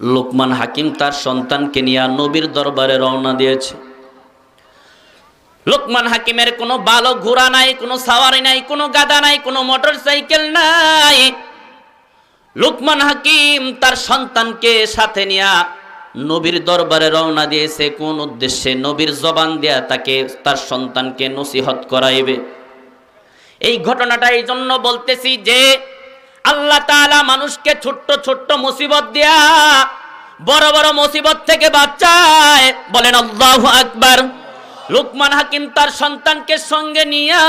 লোকমান হাকিম তার সন্তানকে নিয়ে নবীর দরবারে রওনা দিয়েছে। লোকমান হাকিমের কোনো বালো ঘোড়া নাই, কোনো সাওয়ারি নাই, কোনো গাদা নাই, কোনো মোটর সাইকেল নাই। লোকমান হাকিম তার সন্তানকে সাথে নিয়ে নবীর দরবারে রওনা দিয়েছে। কোন উদ্দেশ্যে? নবীর জবান দেয়া তাকে, তার সন্তানকে নসিহত করাইবে। এই ঘটনাটা এই জন্য বলতেছি যে আল্লাহ তাআলা মানুষকে ছোট্ট ছোট্ট মুসিবত দেয়া বড় বড় মুসিবত থেকে বাঁচায়। বলেন, আল্লাহু আকবার। লুকমান হাকিম তার সন্তানকে সঙ্গে নিয়া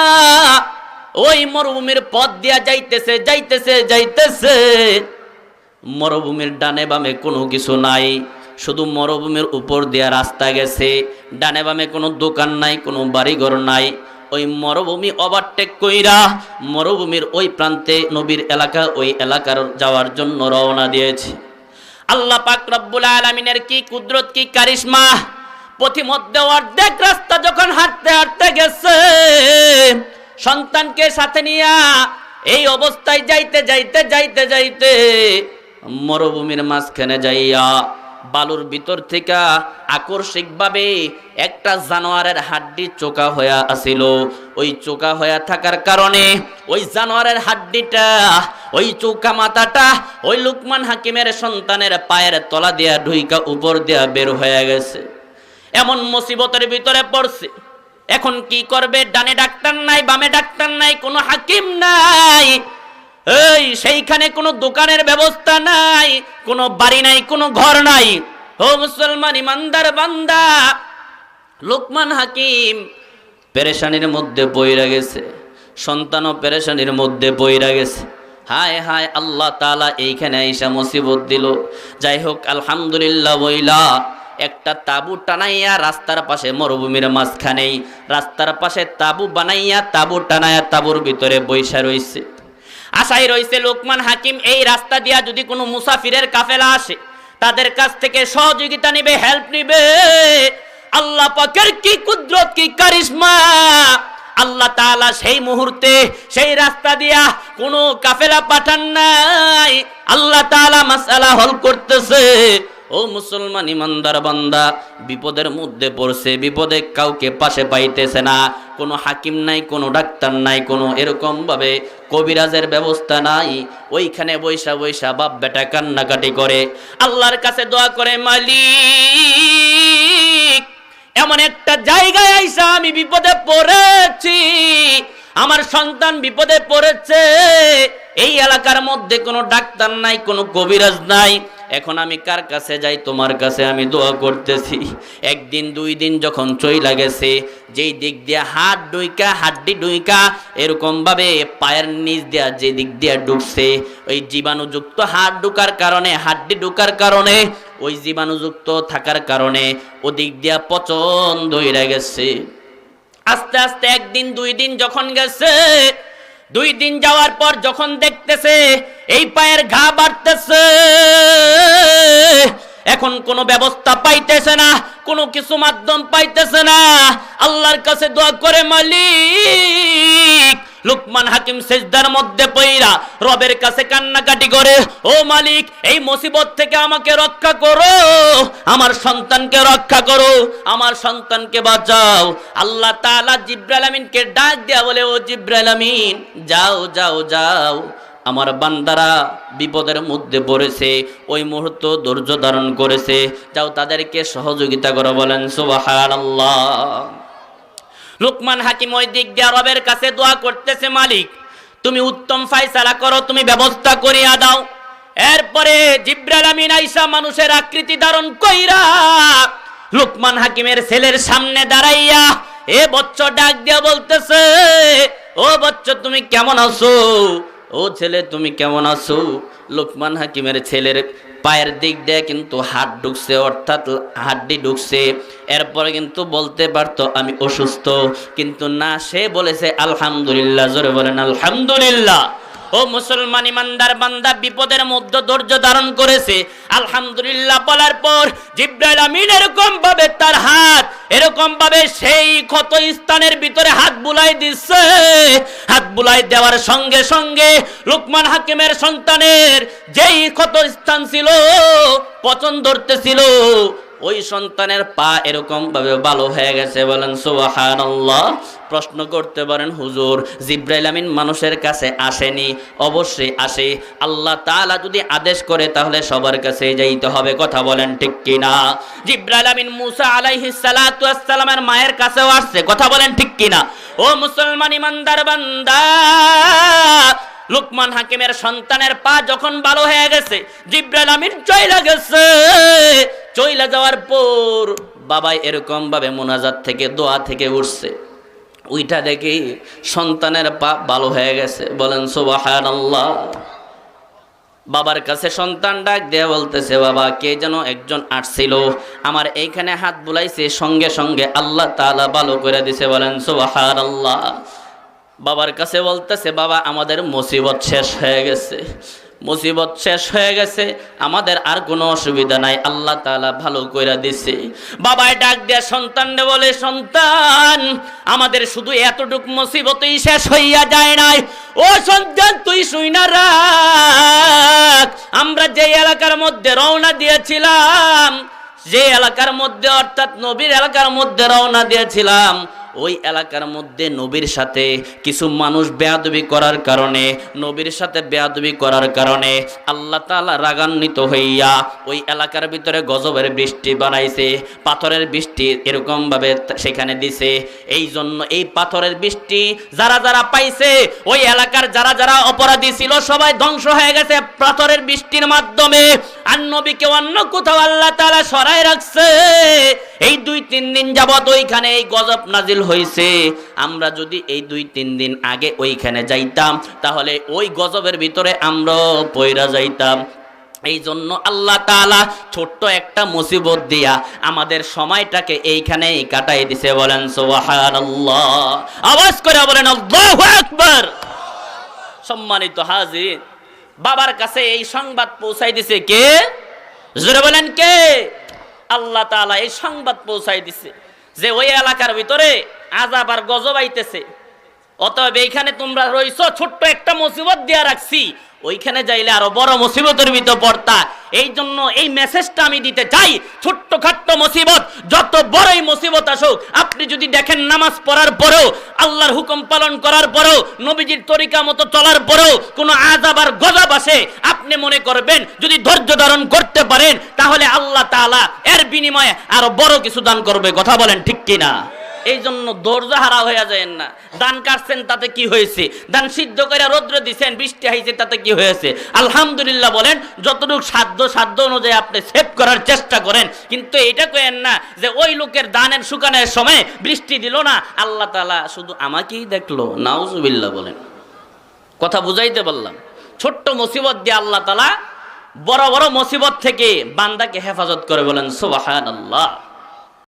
ওই মরুভূমির পথ দিয়া যাইতেছে যাইতেছে যাইতেছে। মরুভূমির ডানে বামে কোনো কিছু নাই, শুধু মরুভূমির উপর দিয়া রাস্তা গেছে। ডানে বামে কোনো দোকান নাই, কোনো বাড়িঘর নাই। ওই মরুভূমি ওভারটেক কইরা মরুভূমির ওই প্রান্তে নবীর এলাকা, ওই এলাকার যাওয়ার জন্য রওনা দিয়েছে। আল্লাহ পাক রব্বুল আলমিনের কি কুদরত, কি কারিশমা? পথিমধ্যে অর্ধেক রাস্তা যখন হাঁটতে হাঁটতে গেছে, সন্তানকে সাথে নিয়া এই অবস্থায় যাইতে যাইতে যাইতে যাইতে মরুভূমির মাঝখানে যাইয়া বালুর ভিতর থেকে আকস্মিকভাবে একটা জানোয়ারের হাড্ডি চোকা হইয়া আসিল। ওই চোকা হইয়া থাকার কারণে ওই জানোয়ারের হাড্ডিটা, ওই চৌকা মাথাটা ওই লুকমান হাকিমের সন্তানের পায়ের তলা দিয়া ঢুইকা উপর দিয়া বের হয়ে গেছে। এমন মুসিবতের ভিতরে পড়ছে। এখন কি করবে? ডানে ডাক্তার নাই, বামে ডাক্তার নাই, কোনো হাকিম নাই। এই, সেইখানে কোনো দোকানের ব্যবস্থা নাই, কোনো বাড়ি নাই, কোনো ঘর নাই। ও মুসলমান ইমানদার বান্দা, লোকমান হাকিম পেরেশানির মধ্যে বইরা গেছে, সন্তানও পেরেশানির মধ্যে বইরা গেছে। হায় হায়, আল্লাহ তালা এইখানে আইসা মুসিবত দিল। যাই হোক, আলহামদুলিল্লাহ বইলা, একটা তাবু টানাইয়া রাস্তার পাশে মরুভূমির মাঝখানেই, রাস্তার পাশে তাবু বানাইয়া তাবু টানাইয়া তাবুর ভিতরে বৈশা রইছে। আশাই রয়েছে লোকমান হাকিম, এই রাস্তা দিয়া যদি কোনো মুসাফিরের কাফেলা আসে, তাদের কাছ থেকে সহযোগিতা নিবে হেল্প নিবে। আল্লাহ পাকের কি কুদরত, কি কারিশমা? আল্লাহ তাআলা সেই মুহূর্তে, সেই রাস্তা দিয়া কোনো কাফেলা পাঠান নাই। আল্লাহ তাআলা মাসালা হল করতেছে। ও মুসলমান ইমানদার বান্দা, বিপদের মধ্যে পড়ছে, বিপদে কাউকে পাশে পাইতেছে না। কোনো হাকিম নাই, কোনো ডাক্তার নাই, কোনো এরকম ভাবে কবিরাজের ব্যবস্থা নাই। ওইখানে বৈশা বৈশা বাপ বেটা কান্নাকাটি করে। আল্লাহর কাছে দোয়া করে, মালিক, এমন একটা জায়গায় আইসা আমি বিপদে পড়েছি। আমার সন্তান বিপদে পড়েছে। এই এলাকার মধ্যে কোনো ডাক্তার নাই, কোনো কবিরাজ নাই। এখন আমি কার কাছে যাই? তোমার কাছে আমি দোয়া করতেছি। একদিন, দুই দিন যখন চই লাগেছে যেই দিক দিয়ে হাত ডুইকা, হাড্ডি ডুইকা এরকম ভাবে পায়ের নিচ দিয়া যে দিক দিয়ে ঢুকছে ওই জীবাণুযুক্ত হাত ঢুকার কারণে, হাড্ডি ঢুকার কারণে, ওই জীবাণুযুক্ত থাকার কারণে ওদিক দিয়া পচন হয়ে গেছে। আস্তে আস্তে একদিন, দুই দিন যখন গেছে, দুই দিন যাওয়ার পর যখন দেখতেছে এই পায়ের ঘা বাড়তেছে। এখন কোনো ব্যবস্থা পাইতেছে না, কোনো কিছু মাধ্যম পাইতেছে না। আল্লাহর কাছে দোয়া করে মালিক, লুকমান হাকিম সেজদার মধ্যে পইরা রবের কাছে কান্নাকাটি করে, ও মালিক, এই মুসিবত থেকে আমাকে রক্ষা করো, আমার সন্তানকে রক্ষা করো, আমার সন্তানকে বাঁচাও। আল্লাহ তাআলা জিব্রাইল আমিনকে ডাক দেয়া বলে, ও জিব্রাইল আমিন, যাও যাও যাও। আমার বান্দারা বিপদের মধ্যে পড়েছে, ওই মুহূর্ত ধৈর্য ধারণ করেছে। যাও তাদেরকে সহযোগিতা করো, বলেন, সুবহানাল্লাহ। লুকমান হাকিম ওই দিক দিয়ে রবের কাছে দোয়া করতেছে, মালিক, তুমি উত্তম ফাইসালা করো, তুমি ব্যবস্থা করিয়া দাও। এরপরে জিব্রাইল আমিন আইসা মানুষের আকৃতি ধারণ কইরা লুকমান হাকিমের ছেলের সামনে দাঁড়াইয়া, এ বচ্চ ডাক দিয়া বলতেছে, ও বচ্চ, তুমি কেমন আছো? ও ছেলে, তুমি কেমন আছো? লোকমান হাকিমের ছেলের পায়ের দিক দিয়ে কিন্তু হাত ঢুকছে, অর্থাৎ হাড্ডি ঢুকছে। এরপরে কিন্তু বলতে পারতো, আমি অসুস্থ। কিন্তু না, সে বলেছে, আলহামদুলিল্লাহ। জোরে বলেন, আলহামদুলিল্লাহ। ও মুসলমান ইমানদার বান্দা, বিপদের মধ্যে ধৈর্য ধারণ করেছে। আলহামদুলিল্লাহ বলার পর জিব্রাইল আমিন এরকম ভাবে তার হাত, এরকম ভাবে সেই ক্ষত স্থানের ভিতরে হাত বুলাই দিচ্ছে। হাত বুলাই দেওয়ার সঙ্গে সঙ্গে লুকমান হাকিমের সন্তানের যেই ক্ষত স্থান ছিল, পচন ধরতেছিল। ওই সন্তানের পা এরকম ভাবে ভালো হয়ে গেছে, বলেন, সুবহানাল্লাহ। প্রশ্ন করতে পারেন, হুজুর, জিব্রাইল আমিন মানুষের কাছে আসেনি? অবশ্যই আসে। আল্লাহ তাআলা যদি আদেশ করে, তাহলে সবার কাছে যাইতে হবে। কথা বলেন ঠিক কিনা? জিব্রাইল আমিন মুসা আলাইহিস সালাতু ওয়াসসালামের মায়ের কাছেও আসছে। কথা বলেন ঠিক কিনা? ও মুসলমান ইমানদার বান্দা লুকমান হাকিমের সন্তানের পা যখন ভালো হয়ে গেছে, জিব্রাইল আমিন চইলা গেছে। চইলা যাওয়ার পর বাবাই এরকম ভাবে মোনাজাত থেকে, দোয়া থেকে উঠছে। ওইটা দেখে সন্তানের পা ভালো হয়ে গেছে। বলেন, সুবহানাল্লাহ। বাবার কাছে সন্তান ডাক দিয়ে বলতেছে, বাবা, কে যেন একজন আসছিল, আমার এইখানে হাত বুলাইছে, সঙ্গে সঙ্গে আল্লাহ তাআলা ভালো করে দিছে। বলেন, সুবহানাল্লাহ। বাবার কাছে বলতেছে, বাবা, আমাদের মুসিবত শেষ হয়ে গেছে। মুসিবত শেষ হয়ে গেছে, আমাদের আর কোনো অসুবিধা নাই। আল্লাহ তাআলা ভালো কইরা দিছে। বাবাই ডাক দিয়ে সন্তানরে বলে, সন্তান, আমাদের শুধু এতটুক মুসিবতই শেষ হইয়া যায় নাই। ও সন্তান, তুই শুই না রাখ আমরা যে এলাকার মধ্যে রওনা দিয়েছিলাম, যে এলাকার মধ্যে, অর্থাৎ নবীর এলাকার মধ্যে রওনা দিয়েছিলাম ওই এলাকার মধ্যে নবীর সাথে কিছু মানুষ বেয়াদবি করার কারণে, নবীর সাথে বেয়াদবি করার কারণে আল্লাহ তালা রাগান্বিত হইয়া ওই এলাকার ভিতরে গজবের বৃষ্টি বানাইছে, পাথরের বৃষ্টি এরকম ভাবে সেখানে দিছে। এই জন্য এই পাথরের বৃষ্টি যারা যারা পাইছে, ওই এলাকার যারা যারা অপরাধী ছিল, সবাই ধ্বংস হয়ে গেছে পাথরের বৃষ্টির মাধ্যমে। আর নবীকে অন্য কোথাও আল্লাহ তালা সরাই রাখছে। এই দুই তিন দিন যাবত ওইখানে এই গজব নাজিল হয়েছে আমরা যদি এই দুই তিন দিন আগে ওইখানে যাইতাম, তাহলে ওই গজবের ভিতরে আমরাও পয়রা যাইতাম। এই জন্য আল্লাহ তাআলা ছোট্ট একটা মুসিবত দিয়া আমাদের সময়টাকে এইখানেই কাটাই দিছে, বলেন সুবহানাল্লাহ। আওয়াজ করে বলেন সম্মানিত হাজির, বাবার কাছে এই সংবাদ পৌঁছাই দিছে কে? জোরে বলেন কে? আল্লাহ তালা এই সংবাদ পৌঁছাই দিছে যে ওই এলাকার ভিতরে আজাব আর গজব আইতেছে। অতএব এইখানে তোমরা রইছো, ছোট্ট একটা মুসিবত দিয়া রাখছি। ওইখানে যাইলে আরও বড় মুসিবতের ভিতর পড়তা। এই জন্য এই মেসেজটা আমি দিতে চাই ছোট্ট খাট্ট মুসিবত, যত বড়ই মুসিবত আসুক, আপনি যদি দেখেন নামাজ পড়ার পরেও, আল্লাহর হুকুম পালন করার পরেও, নবীজির তরিকা মতো চলার পরেও কোনো আজাব আর গজাব আসে, আপনি মনে করবেন, যদি ধৈর্য ধারণ করতে পারেন, তাহলে আল্লাহ তাআলা এর বিনিময়ে আরও বড় কিছু দান করবে। কথা বলেন ঠিক কিনা? এই জন্য ধৈর্য হারা হয়ে যায় না। দান কাটছেন, তাতে কি হয়েছে? দান সিদ্ধ করে রৌদ্র দিছেন, বৃষ্টি হয়েছে তাতে কি হয়েছে? আলহামদুলিল্লাহ বলেন, যতটুকু সাধ্য সাধ্য অনুযায়ী আপনি সেভ করার চেষ্টা করেন। কিন্তু এটা কেন না যে ওই লোকের দানের শুকানের সময় বৃষ্টি দিল না। আল্লাহ তালা শুধু আমাকেই দেখল, নাউজুবিল্লাহ বলেন। কথা বুঝাইতে বললাম ছোট্ট মুসিবত দিয়ে আল্লাহ তালা বড় বড় মুসিবত থেকে বান্দাকে হেফাজত করে বলেন সুবাহান আল্লাহ